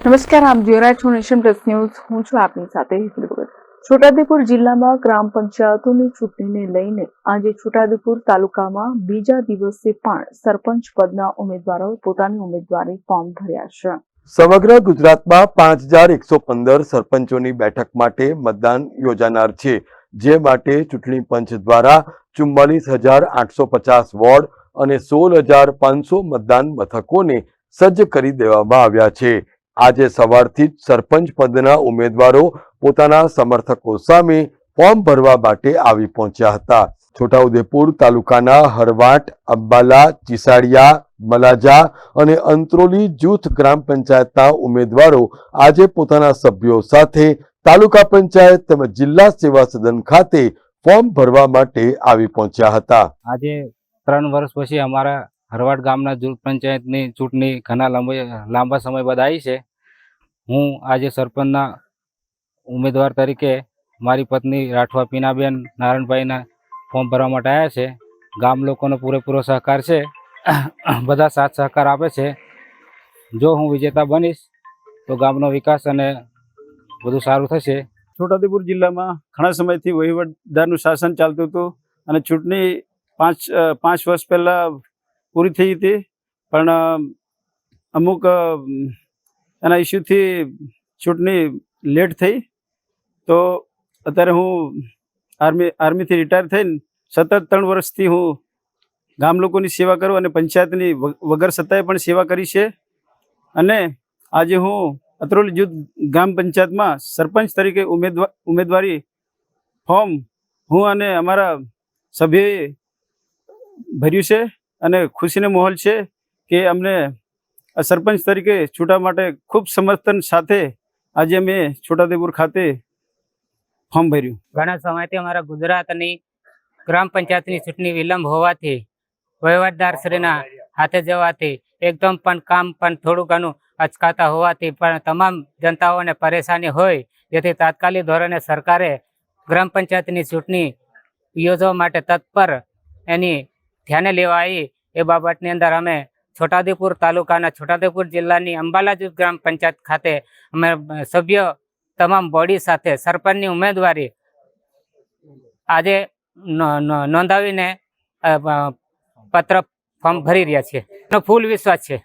નમસ્કાર આપ જોઈ રહ્યા છો નેશન પ્લસ ન્યૂઝ. હું છું આપની સાથે હેતલ છોટાઉદેપુર જિલ્લામાં ગ્રામ પંચાયતોની ચૂંટણીને લઈને આજે છોટાઉદેપુર તાલુકામાં બીજા દિવસે પણ સરપંચ પદના ઉમેદવારોએ પોતાની ઉમેદવારી ફોર્મ ભર્યા છે. સમગ્ર ગુજરાતમાં પાંચ હજાર એકસો પંદર સરપંચોની બેઠક માટે મતદાન યોજાનાર છે, જે માટે ચૂંટણી પંચ દ્વારા ચુમ્માલીસ હજાર આઠસો પચાસ વોર્ડ અને સોળ હજાર પાંચસો મતદાન મથકોને સજ્જ કરી દેવામાં આવ્યા છે. આજે સવારથી જ સરપંચ પદના ઉમેદવારો પોતાના સમર્થકો સામે ફોર્મ ભરવા માટે આવી પહોંચ્યા હતા. છોટાઉદેપુર તાલુકાના હરવાટ, અંબાલા, ચીસાડિયા, મલાજા અને અંત્રોલી જૂથ ગ્રામ પંચાયતના ઉમેદવારો આજે પોતાના સભ્યો સાથે તાલુકા પંચાયત તેમજ જિલ્લા સેવા સદન ખાતે ફોર્મ ભરવા માટે આવી પહોંચ્યા હતા. આજે ત્રણ વર્ષ પછી અમારા હરવાડ ગામના જૂથ પંચાયતની ચૂંટણી ઘણા લાંબા લાંબા સમય બાદ આવી છે. હું આજે સરપંચના ઉમેદવાર તરીકે મારી પત્ની રાઠવા પીનાબેન નારાયણભાઈના ફોર્મ ભરવા માટે આવ્યા છે. ગામ લોકોનો પૂરેપૂરો સહકાર છે. બધા સાથ સહકાર આપે છે. જો હું વિજેતા બનીશ, તો ગામનો વિકાસ અને બધું સારું થશે. છોટાઉદેપુર જિલ્લામાં ઘણા સમયથી વહીવટદારનું શાસન ચાલતું હતું અને ચૂંટણી પાંચ પાંચ વર્ષ પહેલાં પૂરી થઈ હતી. પણ, અમુક એના ઇસ્યુથી ચૂંટણી લેટ થઈ. તો અત્યારે હું આર્મી, આર્મીથી રિટાયર થઈને સતત ત્રણ વર્ષથી હું ગામ લોકોની સેવા કરું અને પંચાયતની વગર સત્તાએ પણ સેવા કરી છે. અને આજે હું અત્રોલી જૂથ ગ્રામ પંચાયતમાં સરપંચ તરીકે ઉમેદવાર ઉમેદવારી ફોર્મ હું અને અમારા સભ્યોએ ભર્યું છે અને ખુશીનો માહોલ છે કે અમને સરપંચ તરીકે છૂટા માટે ખૂબ સમર્થન સાથે આજે અમે છોટાદેપુર ખાતે ફોર્મ ભર્યું. ઘણા સમયથી અમારા ગુજરાતની ગ્રામ પંચાયતની ચૂંટણી વિલંબ હોવાથી વહીવટદારશ્રીના હાથે જવાથી એકદમ પણ કામ પણ થોડું ઘણું અચકાતા હોવાથી પણ તમામ જનતાઓને પરેશાની હોય જેથી તાત્કાલિક ધોરણે સરકારે ગ્રામ પંચાયતની ચૂંટણી યોજવા માટે તત્પર એની ધ્યાને લેવાઈ એ બાબતની અંદર અમે છોટાઉદેપુર તાલુકાના છોટાદેપુર જિલ્લાની અંબાલાજુ ગ્રામ પંચાયત ખાતે અમે સભ્ય તમામ બોડી સાથે સરપંચની ઉમેદવારી આજે નોંધાવીને પત્ર ફોર્મ ભરી રહ્યા છે એનો ફૂલ વિશ્વાસ છે.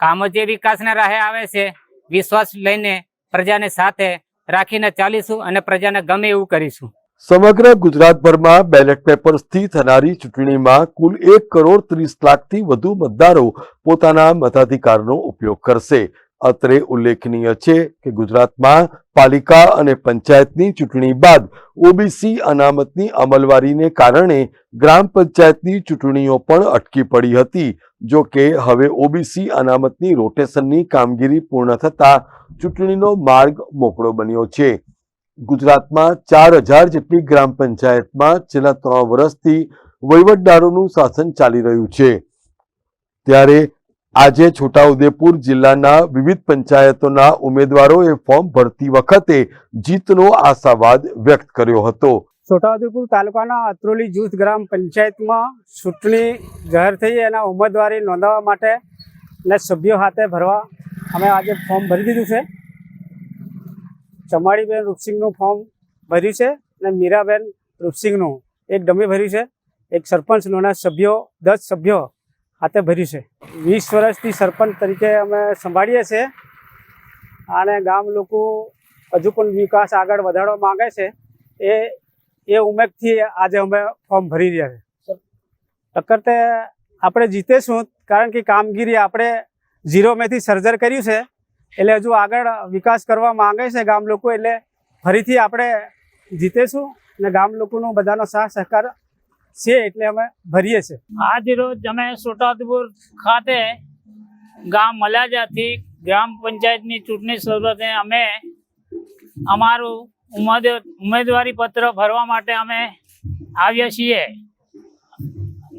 કામો જે વિકાસના રાહે આવે છે, વિશ્વાસ લઈને પ્રજાને સાથે રાખીને ચાલીશું અને પ્રજાને ગમે એવું કરીશું. સમગ્ર ગુજરાતભરમાં બેલેટ પેપર્સથી થનારી ચૂંટણીમાં કુલ એક કરોડ ત્રીસ લાખથી વધુ મતદારો પોતાના મતાધિકારનો ઉપયોગ કરશે. અત્રે ઉલ્લેખનીય છે કે ગુજરાતમાં પાલિકા અને પંચાયતની ચૂંટણી બાદ ઓબીસી અનામતની અમલવારીને કારણે ગ્રામ પંચાયતની ચૂંટણીઓ પણ અટકી પડી હતી. જો કે હવે ઓબીસી અનામતની રોટેશનની કામગીરી પૂર્ણ થતા ચૂંટણીનો માર્ગ મોકળો બન્યો છે. ગુજરાતમાં ચાર હજાર જેટલી ગ્રામ પંચાયતમાં છેલ્લા ત્રણ વર્ષથી વહીવટદારોનું શાસન ચાલી રહ્યું છે. ત્યારે આજે છોટાઉદેપુર જિલ્લાના વિવિધ પંચાયતોના ઉમેદવારોએ ફોર્મ ભરતી વખતે જીતનો આશાવાદ વ્યક્ત કર્યો હતો. છોટાઉદેપુર તાલુકાના અત્રોલી જૂથ ગ્રામ પંચાયતમાં ચૂંટણી જાહેર થઈ એના ઉમેદવારી નોંધાવવા માટે અને સભ્યો હાથે ભરવા અમે આજે ફોર્મ ભરી દીધું છે. ચમાડીબેન રૂપસિંહનું ફોર્મ ભર્યું છે અને મીરાબેન રૂપસિંહનું એક ડમી ભર્યું છે. એક સરપંચ લોના સભ્યો દસ સભ્યો હાથે ભર્યું છે. વીસ વર્ષથી સરપંચ તરીકે અમે સંભાળીએ છીએ. અને ગામ લોકો હજુ પણ વિકાસ આગળ વધારવા માગે છે. એ એ ઉમેદથી આજે અમે ફોર્મ ભરી રહ્યા છે. ટક્કર આપણે જીતેશું કારણ કે કામગીરી આપણે ઝીરોમેથી સર્જર કર્યું છે. એટલે હજુ આગળ વિકાસ કરવા માંગે છે ગામ લોકો, એટલે ફરીથી આપણે જીતેશું અને ગામ લોકોનો બધાનો સાથ સહકાર છે એટલે અમે ભરીએ છીએ. આજ રોજ અમે છોટાઉદેપુર ખાતે ગામ મલાજાથી ગ્રામ પંચાયતની ચૂંટણી શરૂઆતે અમે અમારું ઉમેદ, ઉમેદવારી પત્ર ભરવા માટે અમે આવ્યા છીએ.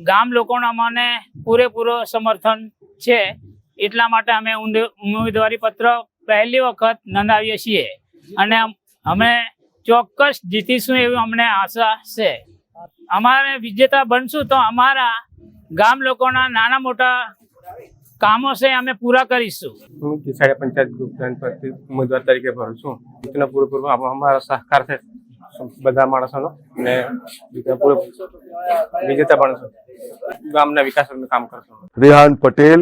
ગામ લોકોનો અમને પૂરેપૂરો સમર્થન છે. એટલા માટે અમે ઉમેદવારી પત્ર પહેલી વખત નોંધાવીએ છીએ. અને અમે ચોક્કસ જીતીશું એવી અમને આશા છે. અમારે વિજેતા બનશું તો અમારા ગામ લોકોના નાના મોટા કામો છે અમે પૂરા કરીશું. હું કિસાડિયા પંચાયત ગ્રુપ પરથી ઉમેદવાર તરીકે ભરું છું. જીતના પૂરેપૂરો અમારો સહકાર છે બધા માણસોનો. ને બીજા પૂરે વિજેતા બનશું. ગામના વિકાસ કામ કરશું. Rehan Patel